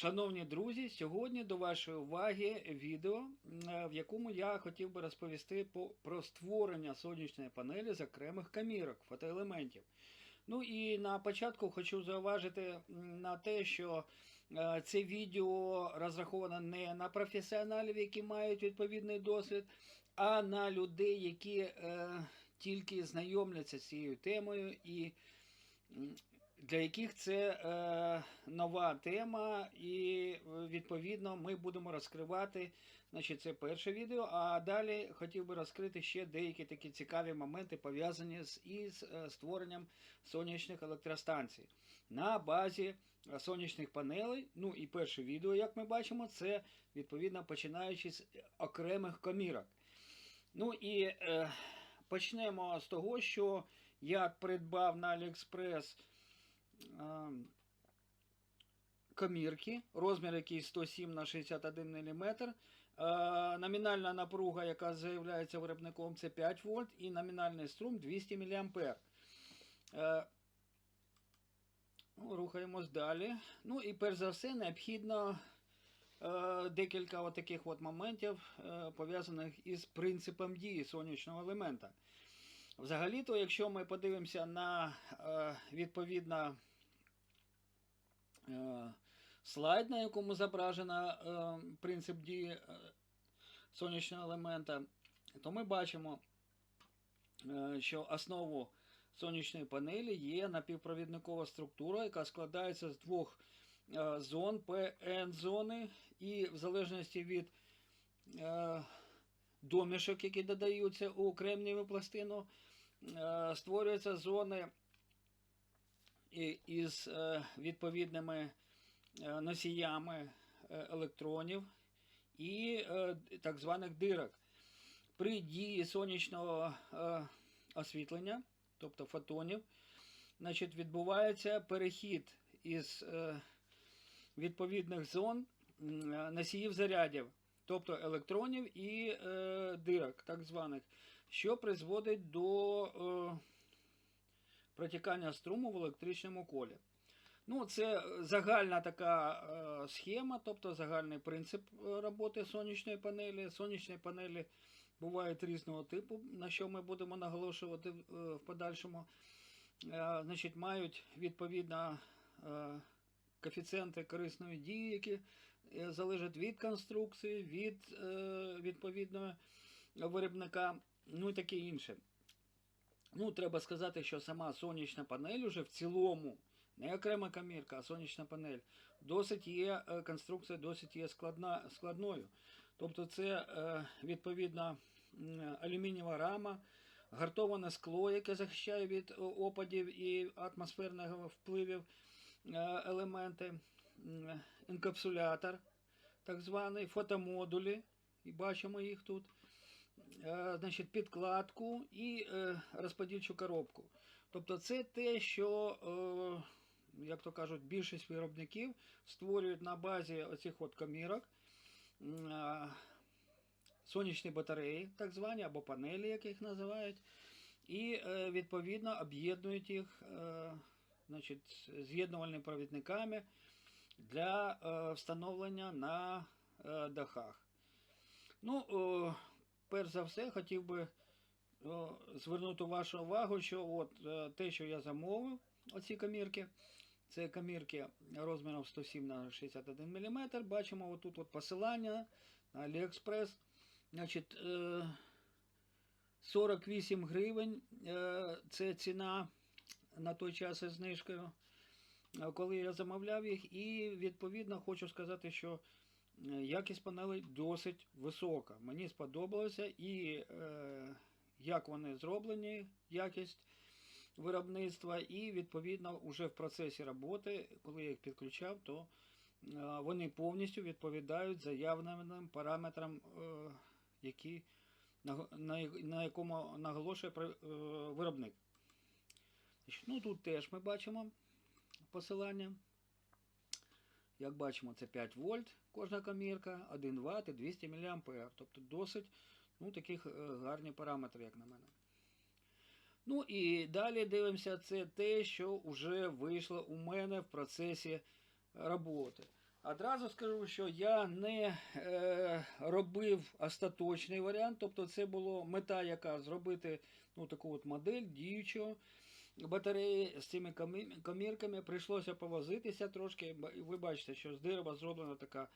Шановні друзі, сьогодні до вашої уваги відео, е, в якому я хотів би розповісти про створення сонячної панелі з окремих камірок, фотоелементів. Ну і на початку хочу зауважити на те, що е, це відео розраховано не на професіоналів, які мають відповідний досвід, а на людей, які е, тільки знайомляться з цією темою і для яких це е, нова тема, і відповідно ми будемо розкривати. Значить, це перше відео. А далі хотів би розкрити ще деякі такі цікаві моменти, пов'язані з із е, створенням сонячних електростанцій на базі е, сонячних панелей. Ну і перше відео, як ми бачимо, це відповідно починаючи з окремих комірок. Ну і е, почнемо з того, що я придбав на AliExpress комірки, розмір який 107 на 61 мм. Номінальна напруга, яка заявляється виробником, це 5 вольт, і номінальний струм 200 мА. Ну, рухаємось далі. Ну і перш за все необхідно декілька таких от моментів, пов'язаних із принципом дії сонячного елемента. Взагалі-то, якщо ми подивимося на е, слайд, на якому зображено е, принцип дії е, сонячного елемента, то ми бачимо, е, що основу сонячної панелі є напівпровідникова структура, яка складається з двох е, зон ПН зони, і в залежності від е, домішок, які додаються у кремнієву пластину, е, створюються зони із е, відповідними е, носіями е, електронів і так званих дирок. При дії сонячного освітлення, тобто фотонів, значить, відбувається перехід із відповідних зон носіїв зарядів, тобто електронів і дирок, так званих, що призводить до протікання струму в електричному колі. Ну, це загальна така е, схема, тобто загальний принцип е, роботи сонячної панелі. Сонячні панелі бувають різного типу, на що ми будемо наголошувати в подальшому. Е, значить, мають відповідно коефіцієнти корисної дії, які залежать від конструкції, від відповідного виробника, ну і таке інше. Ну, треба сказати, що сама сонячна панель уже в цілому, не окрема камірка, а сонячна панель, досить є, е, конструкція досить є складна, складною. Тобто це е, відповідно алюмінієва рама, гартоване скло, яке захищає від опадів і атмосферного впливів е, елементи, інкапсулятор, так званий, фотомодулі, і бачимо їх тут е, значить, підкладку і е, розподільчу коробку. Тобто це те, що, е, як то кажуть, більшість виробників створюють на базі оцих от комірок. е, Сонячні батареї, так звані, або панелі, як їх називають, і е, відповідно об'єднують їх е, значить, з'єднувальними провідниками для е, встановлення на е, дахах. Ну, перш за все, хотів би о, звернути вашу увагу, що от е, те, що я замовив, оці камірки, це камірки розміром 107 на 61 мм. Бачимо отут от посилання на AliExpress. Значить, е, 48 гривень е, це ціна на той час із знижкою, е, коли я замовляв їх. І відповідно хочу сказати, що е, якість панелей досить висока. Мені сподобалося і е, як вони зроблені, якість виробництва, і відповідно вже в процесі роботи, коли я їх підключав, то е, вони повністю відповідають заявленим параметрам, е, які, на, на, на якому наголошує е, виробник. Ну, тут теж ми бачимо посилання. Як бачимо, це 5 вольт кожна комірка, 1 Вт і 200 мА. Тобто досить ну, таких е, гарні параметри, як на мене. Ну і далі дивимося, це те, що вже вийшло у мене в процесі роботи. Одразу скажу, що я не е, робив остаточний варіант, тобто це була мета, яка зробити ну, таку от модель діючого батареї з цими комірками. Прийшлося повозитися трошки. І Ви бачите, що з дерева зроблена така,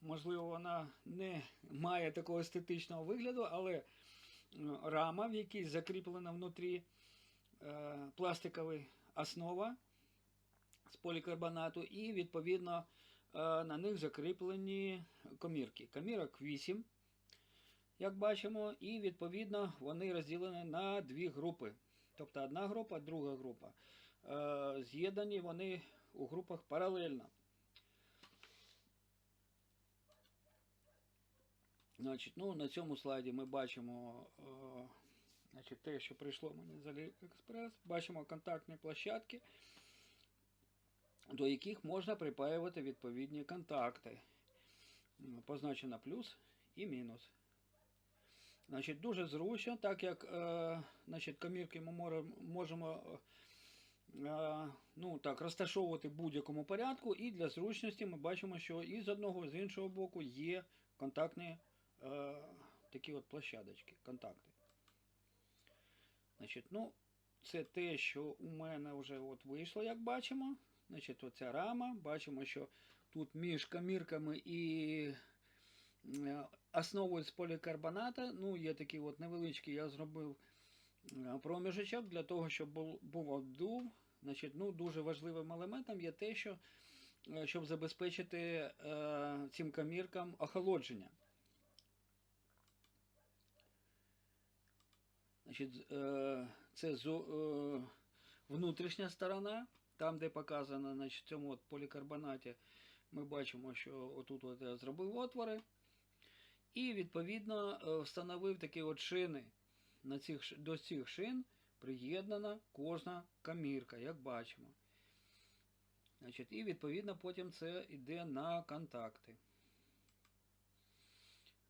можливо, вона не має такого естетичного вигляду, але рама, в якій закріплена внутрі е, пластикова основа з полікарбонату, і відповідно е, на них закріплені комірки. Комірок 8, як бачимо, і відповідно вони розділені на дві групи. Тобто одна група, друга група. Е, З'єднані вони у групах паралельно. Значить, ну, на цьому слайді ми бачимо е, значить, те, що прийшло мені з AliExpress. Бачимо контактні площадки, до яких можна припаювати відповідні контакти. Позначено плюс і мінус. Значить, дуже зручно, так як е, значить, комірки ми можемо е, ну, так, розташовувати в будь-якому порядку, і для зручності ми бачимо, що і з одного, і з іншого боку є контактні е, такі от площадочки, контакти. Значить, ну, це те, що у мене вже от вийшло, як бачимо. Значить, оця рама. Бачимо, що тут між комірками і е, основою з полікарбоната, ну, є такий от невеличкий, я зробив е, проміжечок для того, щоб був, обдув. Значить, ну, дуже важливим елементом є те, що е, щоб забезпечити е, цим коміркам охолодження. Значить, е, це зо- е, внутрішня сторона, там, де показано значить, в цьому от полікарбонаті, ми бачимо, що отут от я зробив отвори. І відповідно е, встановив такі от шини. На цих, до цих шин приєднана кожна камірка, як бачимо. Значить, і відповідно потім це йде на контакти.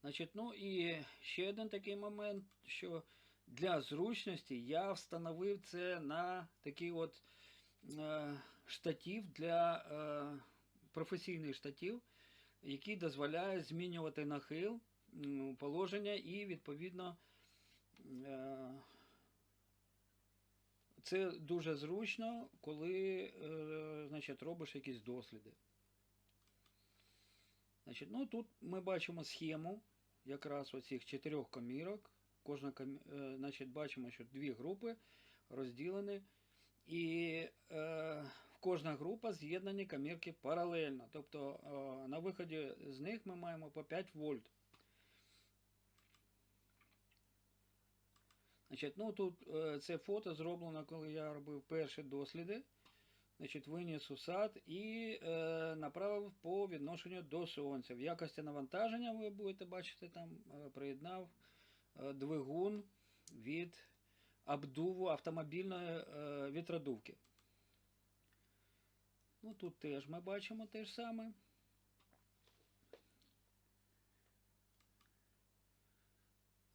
Значить, ну і ще один такий момент, що для зручності я встановив це на такий от е, штатив для е, професійний штатив, який дозволяє змінювати нахил, положення і відповідно е, це дуже зручно, коли е, значить, робиш якісь досліди. Значить, ну, тут ми бачимо схему якраз оцих чотирьох комірок. Кожна е, значить, бачимо, що дві групи розділені, і кожна група з'єднані комірки паралельно. Тобто е, на виході з них ми маємо по 5 вольт. Значить, ну тут е, це фото зроблено, коли я робив перші досліди. Значить, виніс у сад і е, направив по відношенню до сонця. В якості навантаження ви будете бачити, там е, приєднав е, двигун від обдуву автомобільної е, вітродувки. Ну, тут теж ми бачимо те ж саме.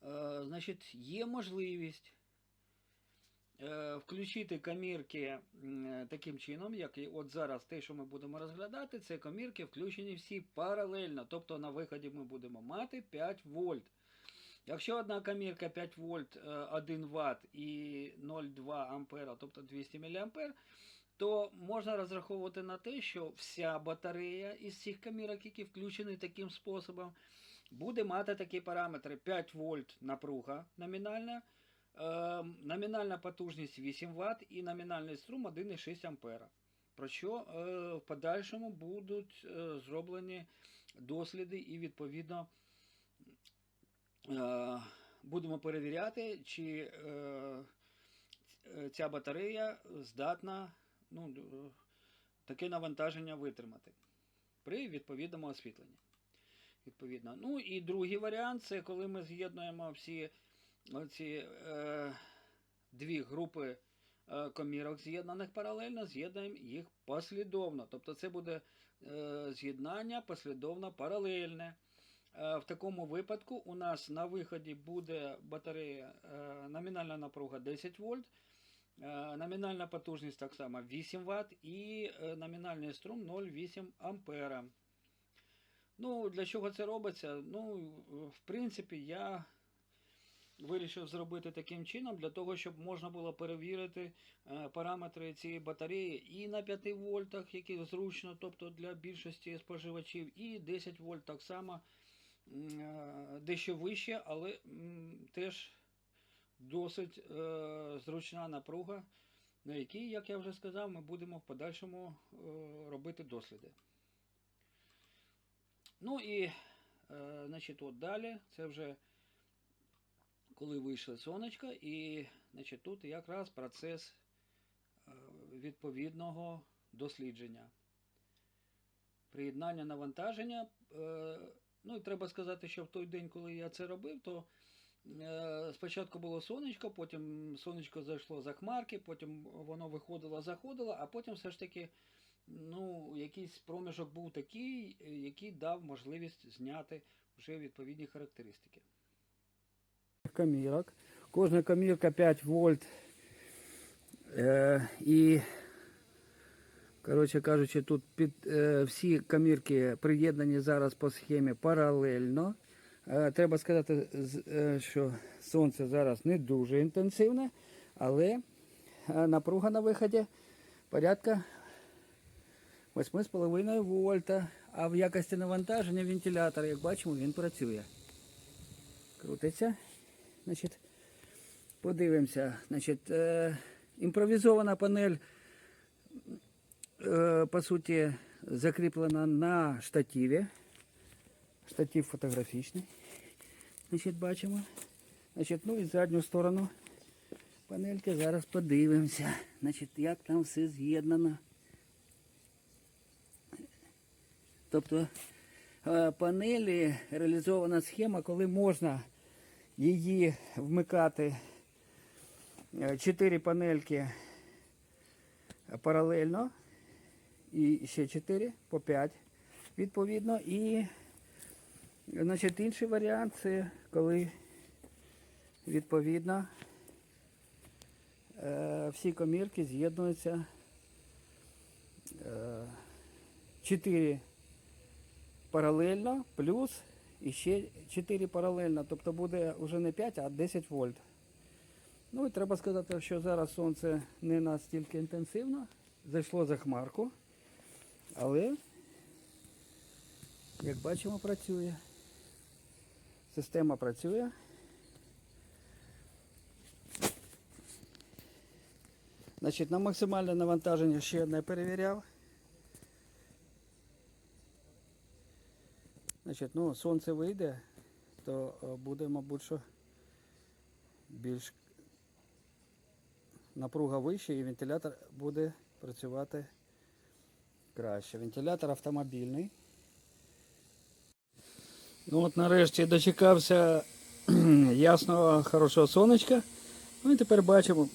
Е, Значить, є можливість е, включити комірки е, таким чином, як і от зараз те, що ми будемо розглядати, це комірки включені всі паралельно. Тобто на виході ми будемо мати 5 вольт. Якщо одна комірка 5 вольт, е, 1 Вт і 0,2 ампера, тобто 200 мА, то можна розраховувати на те, що вся батарея із цих комірок, які включені таким способом, буде мати такі параметри 5 вольт напруга номінальна, е, номінальна потужність 8 Вт і номінальний струм 1,6 ампера. Про що е, в подальшому будуть е, зроблені досліди і відповідно е, будемо перевіряти, чи е, ця батарея здатна ну, таке навантаження витримати при відповідному освітленні. Відповідно. Ну і другий варіант це коли ми з'єднуємо всі ці е, дві групи е, комірок з'єднаних паралельно, з'єднуємо їх послідовно. Тобто це буде е, з'єднання послідовно паралельне. Е, в такому випадку у нас на виході буде батарея е, номінальна напруга 10 вольт, Е, Номінальна потужність так само 8 Вт і е, номінальний струм 0,8 ампера. Ну, для чого це робиться? Ну, в принципі, я вирішив зробити таким чином, для того, щоб можна було перевірити е, параметри цієї батареї і на 5 вольтах, які зручно, тобто для більшості споживачів, і 10 вольт так само е, дещо вище, але теж досить е, зручна напруга, на якій, як я вже сказав, ми будемо в подальшому е, робити досліди. Ну і е, значить, от далі, це вже коли вийшло сонечко, і значить, тут якраз процес е, відповідного дослідження. Приєднання навантаження. Е, ну і треба сказати, що в той день, коли я це робив, то спочатку було сонечко, потім сонечко зайшло за хмарки, потім воно виходило, заходило, а потім все ж таки ну, якийсь проміжок був такий, е, який дав можливість зняти вже відповідні характеристики. камірок. Кожна камірка 5 вольт. Е, і, коротше кажучи, тут під, е, всі камірки приєднані зараз по схемі паралельно. Е, треба сказати, е, що сонце зараз не дуже інтенсивне, але е, напруга на виході порядка 8,5 вольта. А в якості навантаження вентилятор, як бачимо, він працює. Крутиться. Значить, подивимося. Значить, е, імпровізована панель, е, по суті, закріплена на штативі. Штатив фотографічний. Значить, бачимо. Значить, ну і задню сторону панельки зараз подивимося. Значить, як там все з'єднано. Тобто е, панелі реалізована схема, коли можна її вмикати е, чотири панельки паралельно і ще 4 по 5 відповідно. І значить, інший варіант це коли відповідно е, всі комірки з'єднуються 4 паралельно плюс і ще 4 паралельно, тобто буде вже не 5, а 10 вольт. Ну і треба сказати, що зараз сонце не настільки інтенсивно, зайшло за хмарку, але, як бачимо, працює. Система працює. Значить, на максимальне навантаження ще не перевіряв. Значить, ну, сонце вийде, то е, буде, мабуть, що більш напруга вища і вентилятор буде працювати краще. Вентилятор автомобільний. Ну от нарешті дочекався ясного хорошого сонечка. Ну і тепер бачимо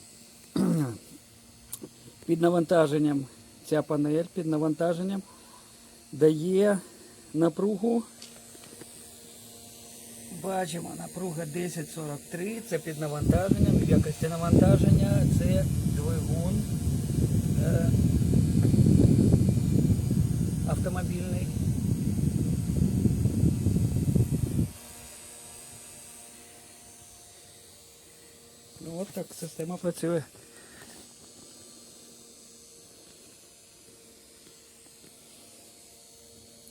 під навантаженням ця панель під навантаженням дає напругу. Бачимо, напруга 1043, це під навантаженням. В якості навантаження це двигун е, автомобільний. Ну от так система працює.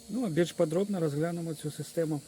Ну, а більш подробно розглянемо цю систему